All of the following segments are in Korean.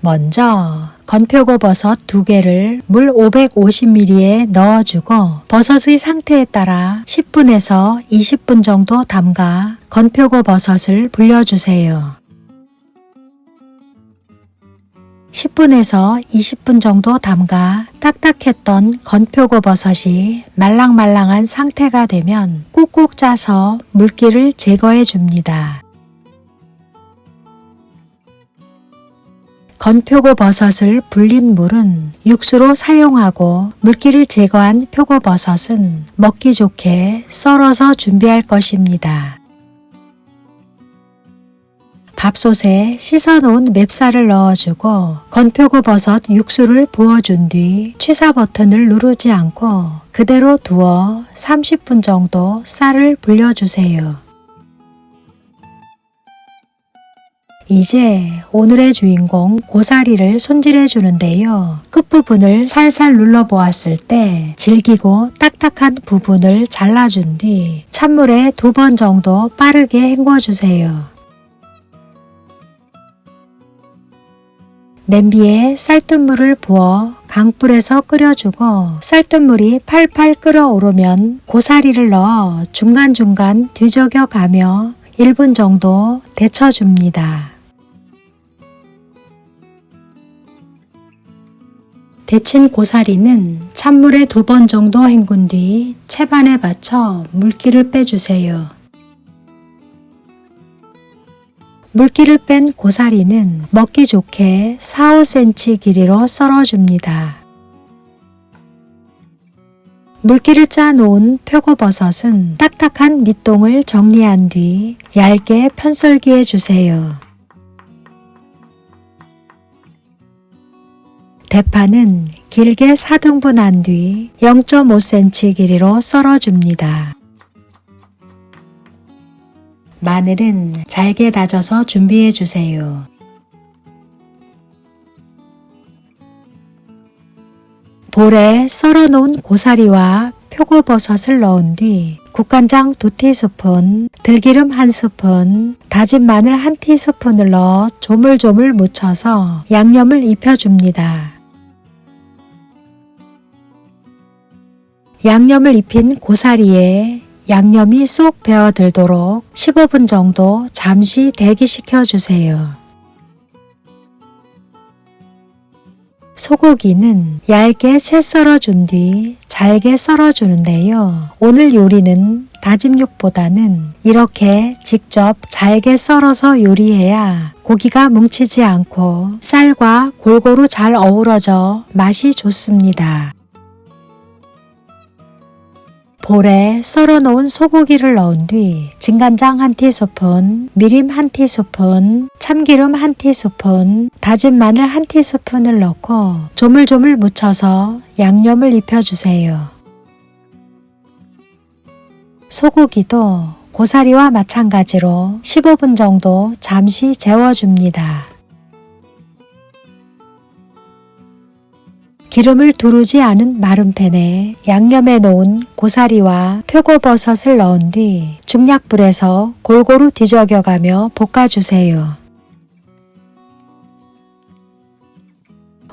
먼저 건표고 버섯 2개를 물 550ml에 넣어주고 버섯의 상태에 따라 10분에서 20분 정도 담가 건표고 버섯을 불려주세요. 10분에서 20분 정도 담가 딱딱했던 건표고버섯이 말랑말랑한 상태가 되면 꾹꾹 짜서 물기를 제거해 줍니다. 건표고 버섯을 불린 물은 육수로 사용하고 물기를 제거한 표고 버섯은 먹기 좋게 썰어서 준비할 것입니다. 밥솥에 씻어놓은 맵쌀을 넣어주고 건표고 버섯 육수를 부어준 뒤 취사 버튼을 누르지 않고 그대로 두어 30분 정도 쌀을 불려주세요. 이제 오늘의 주인공 고사리를 손질해 주는데요. 끝부분을 살살 눌러 보았을 때 질기고 딱딱한 부분을 잘라준 뒤 찬물에 두 번 정도 빠르게 헹궈 주세요. 냄비에 쌀뜨물을 부어 강불에서 끓여주고 쌀뜨물이 팔팔 끓어오르면 고사리를 넣어 중간중간 뒤적여 가며 1분 정도 데쳐줍니다. 데친 고사리는 찬물에 두 번 정도 헹군 뒤 채반에 받쳐 물기를 빼주세요. 물기를 뺀 고사리는 먹기 좋게 4-5cm 길이로 썰어줍니다. 물기를 짜 놓은 표고버섯은 딱딱한 밑동을 정리한 뒤 얇게 편썰기해 주세요. 대파는 길게 4등분 한 뒤 0.5cm 길이로 썰어줍니다. 마늘은 잘게 다져서 준비해 주세요. 볼에 썰어 놓은 고사리와 표고버섯을 넣은 뒤 국간장 2티스푼, 들기름 1스푼, 다진 마늘 1티스푼을 넣어 조물조물 묻혀서 양념을 입혀줍니다. 양념을 입힌 고사리에 양념이 쏙 배어들도록 15분 정도 잠시 대기시켜 주세요. 소고기는 얇게 채 썰어준 뒤 잘게 썰어주는데요. 오늘 요리는 다짐 육보다는 이렇게 직접 잘게 썰어서 요리해야 고기가 뭉치지 않고 쌀과 골고루 잘 어우러져 맛이 좋습니다. 볼에 썰어 놓은 소고기를 넣은 뒤 진간장 1티스푼, 미림 1티스푼, 참기름 1티스푼, 다진 마늘 1티스푼을 넣고 조물조물 묻혀서 양념을 입혀주세요. 소고기도 고사리와 마찬가지로 15분 정도 잠시 재워줍니다. 기름을 두르지 않은 마른 팬에 양념해 놓은 고사리와 표고버섯을 넣은 뒤 중약불에서 골고루 뒤적여가며 볶아주세요.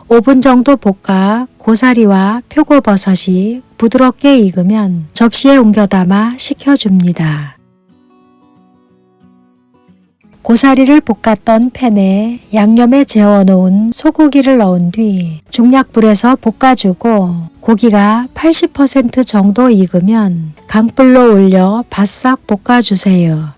5분 정도 볶아 고사리와 표고버섯이 부드럽게 익으면 접시에 옮겨 담아 식혀줍니다. 고사리를 볶았던 팬에 양념에 재워놓은 소고기를 넣은 뒤 중약불에서 볶아주고 고기가 80% 정도 익으면 강불로 올려 바싹 볶아주세요.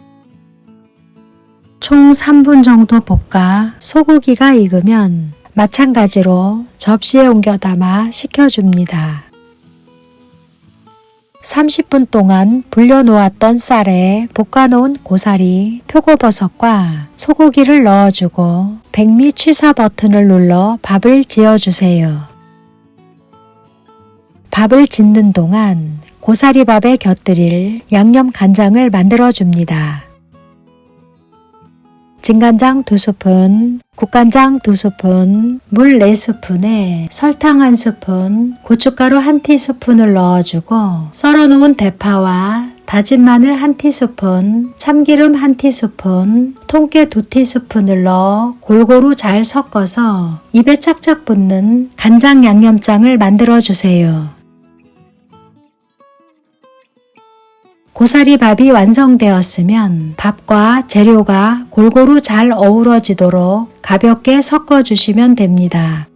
총 3분 정도 볶아 소고기가 익으면 마찬가지로 접시에 옮겨 담아 식혀줍니다. 30분 동안 불려놓았던 쌀에 볶아놓은 고사리, 표고버섯과 소고기를 넣어주고 백미 취사 버튼을 눌러 밥을 지어주세요. 밥을 짓는 동안 고사리밥에 곁들일 양념 간장을 만들어줍니다. 진간장 2스푼, 국간장 2스푼, 물 4스푼에 설탕 1스푼, 고춧가루 1티스푼을 넣어주고 썰어놓은 대파와 다진 마늘 한 티스푼, 참기름 한 티스푼, 통깨 두 티스푼을 넣어 골고루 잘 섞어서 입에 착착 붙는 간장 양념장을 만들어 주세요. 고사리 밥이 완성되었으면 밥과 재료가 골고루 잘 어우러지도록 가볍게 섞어주시면 됩니다.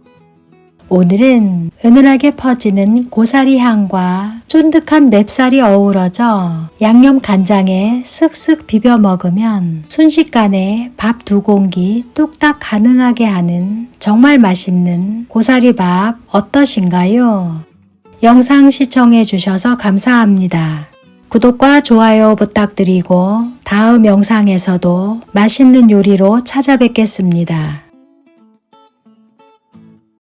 오늘은 은은하게 퍼지는 고사리 향과 쫀득한 맵살이 어우러져 양념 간장에 쓱쓱 비벼 먹으면 순식간에 밥 두 공기 뚝딱 가능하게 하는 정말 맛있는 고사리 밥 어떠신가요? 영상 시청해 주셔서 감사합니다. 구독과 좋아요 부탁드리고 다음 영상에서도 맛있는 요리로 찾아뵙겠습니다.